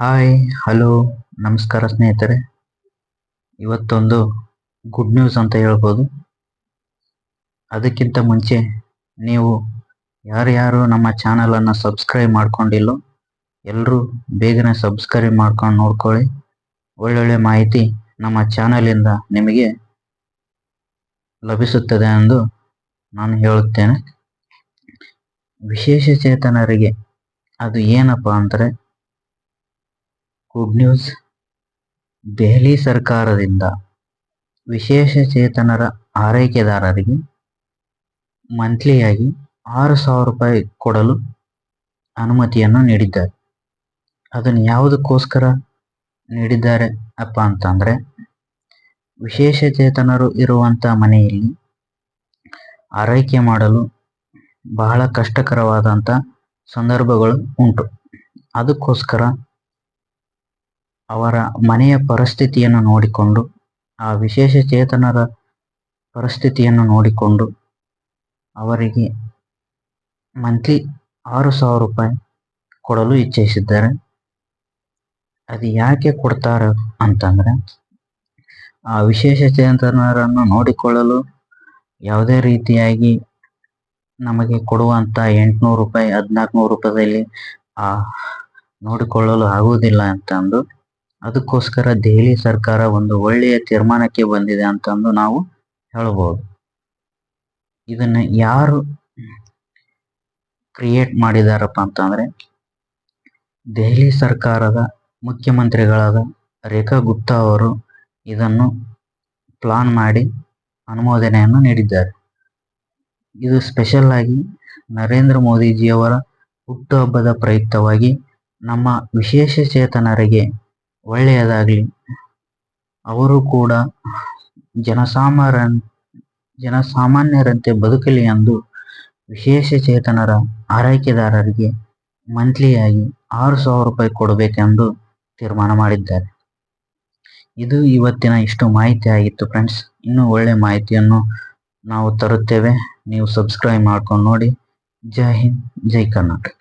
Hi hello ನಮಸ್ಕಾರ ಸ್ನೇಹಿತರೆ. ಇವತ್ತೊಂದು ಗುಡ್ ನ್ಯೂಸ್ ಅಂತ ಹೇಳ್ಬೋದು. ಅದಕ್ಕಿಂತ ಮುಂಚೆ ನೀವು ಯಾರ್ಯಾರು ನಮ್ಮ ಚಾನಲನ್ನು ಸಬ್ಸ್ಕ್ರೈಬ್ ಮಾಡ್ಕೊಂಡಿಲ್ಲೋ ಎಲ್ಲರೂ ಬೇಗನೆ ಸಬ್ಸ್ಕ್ರೈಬ್ ಮಾಡ್ಕೊಂಡು ನೋಡ್ಕೊಳ್ಳಿ. ಒಳ್ಳೊಳ್ಳೆ ಮಾಹಿತಿ ನಮ್ಮ ಚಾನಲಿಂದ ನಿಮಗೆ ಲಭಿಸುತ್ತದೆ ಎಂದು ನಾನು ಹೇಳುತ್ತೇನೆ. ವಿಶೇಷ ಚೇತನರಿಗೆ ಅದು ಏನಪ್ಪ ಅಂದರೆ ಗುಡ್ ನ್ಯೂಸ್ ದೆಹಲಿ ಸರ್ಕಾರದಿಂದ ವಿಶೇಷ ಚೇತನರ ಆರೈಕೆದಾರರಿಗೆ ಮಂತ್ಲಿಯಾಗಿ ಆರು ಸಾವಿರ ರೂಪಾಯಿ ಕೊಡಲು ಅನುಮತಿಯನ್ನು ನೀಡಿದ್ದಾರೆ. ಅದನ್ನು ಯಾವುದಕ್ಕೋಸ್ಕರ ನೀಡಿದ್ದಾರೆ ಅಪ್ಪ ಅಂತಂದರೆ, ವಿಶೇಷ ಚೇತನರು ಇರುವಂಥ ಮನೆಯಲ್ಲಿ ಆರೈಕೆ ಮಾಡಲು ಬಹಳ ಕಷ್ಟಕರವಾದಂಥ ಸಂದರ್ಭಗಳು ಉಂಟು. ಅದಕ್ಕೋಸ್ಕರ ಅವರ ಮನೆಯ ಪರಿಸ್ಥಿತಿಯನ್ನು ನೋಡಿಕೊಂಡು, ಆ ವಿಶೇಷ ಚೇತನರ ಪರಿಸ್ಥಿತಿಯನ್ನು ನೋಡಿಕೊಂಡು ಅವರಿಗೆ ಮಂತ್ಲಿ ಆರು ಸಾವಿರ ರೂಪಾಯಿ ಕೊಡಲು ಇಚ್ಛಿಸಿದ್ದಾರೆ. ಅದು ಯಾಕೆ ಕೊಡ್ತಾರೆ ಅಂತಂದ್ರೆ, ಆ ವಿಶೇಷ ಚೇತನರನ್ನು ನೋಡಿಕೊಳ್ಳಲು ಯಾವುದೇ ರೀತಿಯಾಗಿ ನಮಗೆ ಕೊಡುವಂತ ಎಂಟುನೂರು ರೂಪಾಯಿ, ಹದಿನಾಲ್ಕುನೂರು ರೂಪಾಯಿದಲ್ಲಿ ಆ ನೋಡಿಕೊಳ್ಳಲು ಆಗುವುದಿಲ್ಲ ಅಂತಂದು ಅದಕ್ಕೋಸ್ಕರ ದೆಹಲಿ ಸರ್ಕಾರ ಒಂದು ಒಳ್ಳೆಯ ತೀರ್ಮಾನಕ್ಕೆ ಬಂದಿದೆ ಅಂತಂದು ನಾವು ಹೇಳಬಹುದು ಇದನ್ನ ಯಾರು ಕ್ರಿಯೇಟ್ ಮಾಡಿದಾರಪ್ಪ ಅಂತಂದ್ರೆ ದೆಹಲಿ ಸರ್ಕಾರದ ಮುಖ್ಯಮಂತ್ರಿಗಳಾದ ರೇಖಾ ಗುಪ್ತಾ ಅವರು ಇದನ್ನು ಪ್ಲಾನ್ ಮಾಡಿ ಅನುಮೋದನೆಯನ್ನು ನೀಡಿದ್ದಾರೆ. ಇದು ಸ್ಪೆಷಲ್ ಆಗಿ ನರೇಂದ್ರ ಮೋದಿಜಿಯವರ ಹುಟ್ಟುಹಬ್ಬದ ಪ್ರಯುಕ್ತವಾಗಿ ನಮ್ಮ ವಿಶೇಷ ಚೇತನರಿಗೆ ಒಳ್ಳೆಯದಾಗಲಿ. ಅವರು ಕೂಡ ಜನಸಾಮಾನ್ಯ ಜನಸಾಮಾನ್ಯರಂತೆ ಬದುಕಲಿ ಎಂದು ವಿಶೇಷ ಚೇತನರ ಆರೈಕೆದಾರರಿಗೆ ಮಂತ್ಲಿಯಾಗಿ ಆರು ಸಾವಿರ ರೂಪಾಯಿ ಕೊಡಬೇಕೆಂದು ತೀರ್ಮಾನ ಮಾಡಿದ್ದಾರೆ. ಇದು ಇವತ್ತಿನ ಇಷ್ಟು ಮಾಹಿತಿ ಆಗಿತ್ತು ಫ್ರೆಂಡ್ಸ್. ಇನ್ನೂ ಒಳ್ಳೆ ಮಾಹಿತಿಯನ್ನು ನಾವು ತರುತ್ತೇವೆ. ನೀವು ಸಬ್ಸ್ಕ್ರೈಬ್ ಮಾಡ್ಕೊಂಡು ನೋಡಿ. ಜೈ ಹಿಂದ್, ಜೈ ಕರ್ನಾಟಕ.